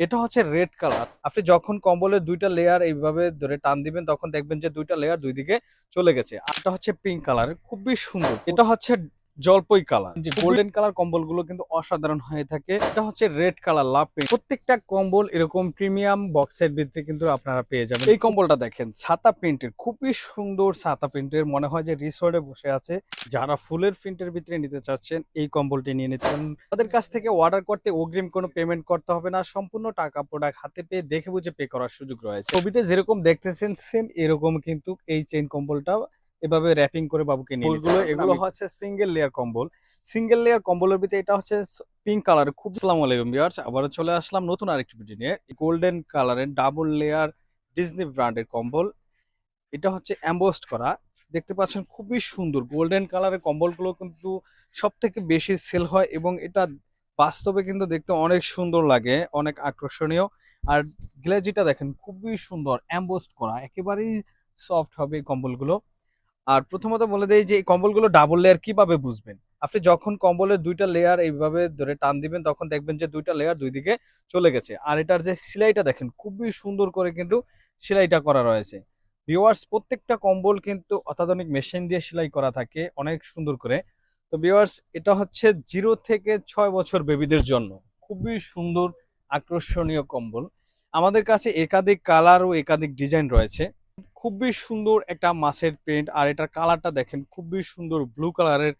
এটা হচ্ছে red colour আপনি যখন কম্বলের দুইটা লেয়ার এইভাবে ধরে টান দিবেন, তখন দেখবেন যে দুইটা লেয়ার দুই দিকে চলে গেছে। আর এটা হচ্ছে পিঙ্ক কালার খুবই সুন্দর। এটা হচ্ছে জলপই কালার যে গোল্ডেন কালার কম্বলগুলো কিন্তু অসাধারণ হয়ে থাকে। এটা হচ্ছে রেড কালার লাভ প্রত্যেকটা কম্বল এরকম প্রিমিয়াম বক্সের ভিতরে কিন্তু আপনারা পেয়ে যাবেন। এই কম্বলটা দেখেন, ছাতা প্রিন্টের খুবই সুন্দর ছাতা প্রিন্টের মনে হয় যে রিসোর্টে বসে আছে। যারা ফুলের প্রিন্টের ভিতরে নিতে চাচ্ছেন, এই কম্বলটি নিয়ে নিতে পারেন। তাদের কাছ থেকে অর্ডার করতে অগ্রিম কোনো পেমেন্ট করতে হবে না। সম্পূর্ণ টাকা প্রোডাক্ট হাতে পেয়ে দেখে বুঝে পে করার সুযোগ রয়েছে। ছবিতে যেরকম দেখতেছেন সেম এরকম কিন্তু এই চেইন কম্বলটা এভাবে র্যাপিং করে বাবুকে নিয়ে ফুলগুলো এগুলো হচ্ছে সিঙ্গেল লেয়ার কম্বল। সিঙ্গেল লেয়ার কম্বলের ভিতরে এটা হচ্ছে পিঙ্ক কালার খুব আসসালামু আলাইকুম ভিউয়ার্স আবারও চলে আসলাম নতুন আরেকটি ভিডিও নিয়ে। গোল্ডেন কালারের ডাবল লেয়ার ডিজনি ব্র্যান্ডের কম্বল। এটা হচ্ছে অ্যাম্বোস্ট করা। দেখতে পাচ্ছেন খুবই সুন্দর। গোল্ডেন কালারের কম্বলগুলো কিন্তু সব থেকে বেশি সেল হয় এবং এটা বাস্তবে কিন্তু দেখতে অনেক সুন্দর লাগে অনেক আকর্ষণীয়। আর গ্লেজিটা দেখেন খুবই সুন্দর অ্যাম্বোস্ট করা। একেবারেই সফট হবে কম্বলগুলো। আর প্রথমত বলে দেয় যে এই কম্বলগুলো ডাবল লেয়ার কীভাবে বুঝবেন? আপনি যখন কম্বলের দুইটা লেয়ার এইভাবে ধরে টান দিবেন, তখন দেখবেন যে দুইটা লেয়ার দুই দিকে চলে গেছে। আর এটার যে সেলাইটা দেখেন, খুবই সুন্দর করে কিন্তু সেলাইটা করা রয়েছে। ভিওয়ার্স প্রত্যেকটা কম্বল কিন্তু অত্যাধুনিক মেশিন দিয়ে সেলাই করা থাকে, অনেক সুন্দর করে। তো ভিওয়ার্স এটা হচ্ছে জিরো থেকে ছয় বছর বেবিদের জন্য। খুবই সুন্দর, আকর্ষণীয় কম্বল। আমাদের কাছে একাধিক কালার ও একাধিক ডিজাইন রয়েছে। খুবই সুন্দর একটা মাছের প্রিন্ট আর এটার কালারটা দেখেন, খুবই সুন্দর ব্লু কালারের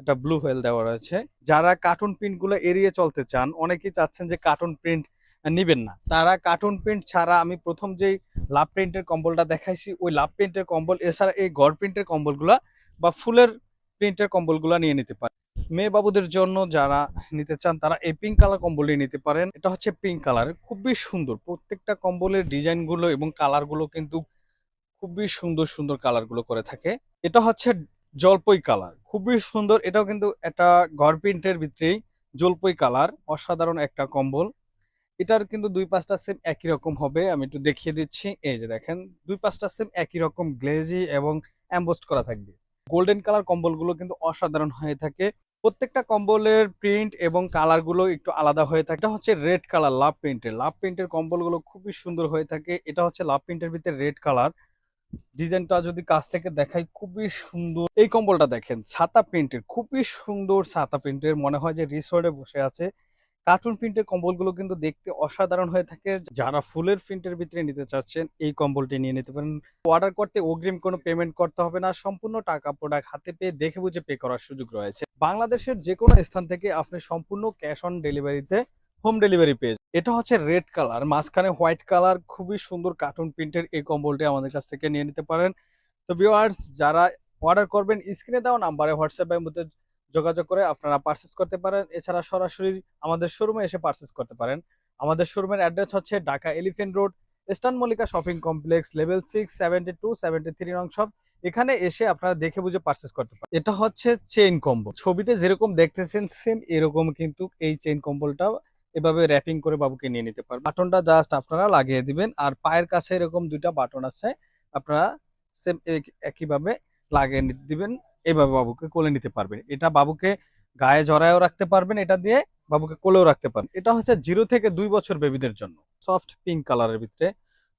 একটা ব্লু হোয়েল দেওয়া রয়েছে। যারা কার্টুন প্রিন্টগুলো এড়িয়ে চলতে চান, অনেকেই চাচ্ছেন যে কার্টুন প্রিন্ট নিবেন না। তারা কার্টুন প্রিন্ট ছাড়া আমি প্রথম যেই লাভ প্রিন্টের কম্বলটা দেখাইছি, ওই লাভ প্রিন্টের কম্বল, এছাড়া এই গড় প্রিন্টের কম্বলগুলা বা ফুলের প্রিন্টের কম্বলগুলা নিয়ে নিতে পারেন। মেয়ে বাবুদের জন্য যারা নিতে চান, তারা এই পিঙ্ক কালার কম্বলটি নিতে পারেন। এটা হচ্ছে পিঙ্ক কালার খুবই সুন্দর। প্রত্যেকটা কম্বলের ডিজাইনগুলো এবং কালারগুলো কিন্তু খুবই সুন্দর সুন্দর কালারগুলো করে থাকে। এটা হচ্ছে জলপই কালার খুবই সুন্দর, এটাও কিন্তু একটা ঘর প্রিন্টের ভিতরেই জলপই কালার অসাধারণ একটা কম্বল। এটার কিন্তু দুই পাঁচটা সেম একই রকম হবে, আমি একটু দেখিয়ে দিচ্ছি। এই যে দেখেন, দুই পাঁচটা সেম একই রকম গ্লেজি এবং অ্যাম্বোস্ট করা থাকবে। গোল্ডেন কালার কম্বলগুলো কিন্তু অসাধারণ হয়ে থাকে। প্রত্যেকটা কম্বলের প্রিন্ট এবং কালারগুলো একটু আলাদা হয়ে থাকে। এটা হচ্ছে রেড কালার লাভ প্রিন্টের লাভ প্রিন্টের কম্বলগুলো খুবই সুন্দর হয়ে থাকে। এটা হচ্ছে লাভ প্রিন্টের ভিতরে রেড কালার ডিজাইনটা যদি কাছ থেকে দেখাই, খুবই সুন্দর। এই কম্বলটা দেখেন, ছাতা প্রিন্টের, খুবই সুন্দর ছাতা প্রিন্টের। মনে হয় যে রিসোর্টে বসে আছে। কার্টুন প্রিন্টের কম্বলগুলো কিন্তু দেখতে অসাধারণ হয়ে থাকে। যারা ফুলের প্রিন্টের ভিতরে নিতে চাচ্ছেন, এই কম্বলটি নিয়ে নিতে পারেন। অর্ডার করতে অগ্রিম কোনো পেমেন্ট করতে হবে না। সম্পূর্ণ টাকা প্রোডাক্ট হাতে পেয়ে দেখে বুঝে পে করার সুযোগ রয়েছে। বাংলাদেশের যে কোনো স্থান থেকে আপনি সম্পূর্ণ ক্যাশ অন ডেলিভারিতে হোম ডেলিভারি পেয়ে। এটা হচ্ছে রেড কালার। মাঝখানে হোয়াইট কালার, খুবই সুন্দর কার্টুন প্রিন্টের এই কম্বলটি আমাদের কাছ থেকে নিয়ে নিতে পারেন। তো ভিউয়ার্স, যারা অর্ডার করবেন, স্ক্রিনে দেওয়া নাম্বারে হোয়াটসঅ্যাপের মধ্যে যোগাযোগ করে আপনারা পারচেস করতে পারেন। এছাড়া সরাসরি আমাদের শোরুমে এসে পারচেস করতে পারেন। আমাদের শোরুমের অ্যাড্রেস হচ্ছে Dhaka elephant road eastern Mallika shopping complex level six seventy two seventy three নং শপ এখানে এসে আপনারা দেখে বুঝে পারচেস করতে পারেন। এটা হচ্ছে চেইন কম্বল ছবিতে যেরকম দেখতেছেন সেম এরকম কিন্তু এই চেইন কম্বলটা এভাবে র্যাপিং করে বাবুকে নিয়ে নিতে পারবেন বাটনটা জাস্ট আপনারা লাগিয়ে দিবেন, আর পায়ের কাছে এরকম দুইটা বাটন আছে, আপনারা সেম একইভাবে লাগিয়ে নিতে দিবেন, এভাবে বাবুকে কোলে নিতে পারবেন। এটা বাবুকে গায়ে জড়ায়ও রাখতে পারবেন, এটা দিয়ে বাবুকে কোলেও রাখতে পারবেন। এটা হচ্ছে জিরো থেকে দুই বছর বেবিদের জন্য। সফট পিঙ্ক কালারের ভিতরে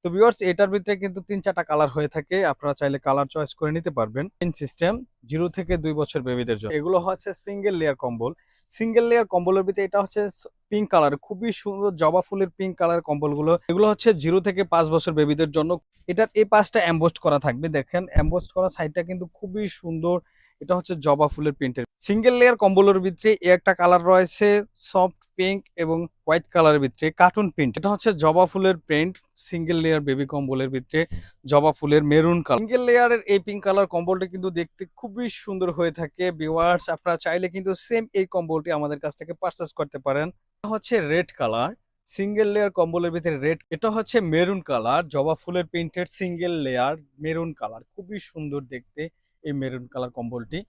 তো ভিউয়ার্স এটার ভিতরে কিন্তু তিন চারটা কালার হয়ে থাকে। আপনারা চাইলে কালার চয়েস করে নিতে পারবেন। পিন সিস্টেম জিরো থেকে দুই বছর বেবিদের জন্য। এগুলো হচ্ছে সিঙ্গেল লেয়ার কম্বল। সিঙ্গেল লেয়ার কম্বলের ভিতরে এটা হচ্ছে পিঙ্ক কালার খুবই সুন্দর জবা ফুলের পিঙ্ক কালার কম্বলগুলো। এগুলো হচ্ছে জিরো থেকে পাঁচ বছর বেবিদের জন্য। এটার এই পাঁচটা অ্যাম্বোস্ট করা থাকবে, দেখেন। অ্যাম্বোস্ট করা সাইডটা কিন্তু খুবই সুন্দর। এটা হচ্ছে জবা ফুলের প্রিন্টের সিঙ্গেল লেয়ার কম্বলের ভিতরে একটা কালার রয়েছে সফট পিঙ্ক এবং হোয়াইট কালারের ভিতরে কার্টুন প্রিন্ট এটা হচ্ছে জবা ফুলের প্রিন্ট সিঙ্গেল লেয়ার বেবি কম্বলের ভিতরে জবা ফুলের মেরুন কালার সিঙ্গেল লেয়ারের এই পিঙ্ক কালার কম্বলটা কিন্তু দেখতে খুবই সুন্দর হয়ে থাকে। বিওয়ার্স আপনারা চাইলে কিন্তু সেম এই কম্বলটি আমাদের কাছ থেকে পারচেস করতে পারেন। এটা হচ্ছে রেড কালার সিঙ্গেল লেয়ার কম্বলের ভিতরে রেড এটা হচ্ছে মেরুন কালার জবা ফুলের printed single layer maroon colour খুবই সুন্দর দেখতে। এই মেরুন কালার কম্বলটি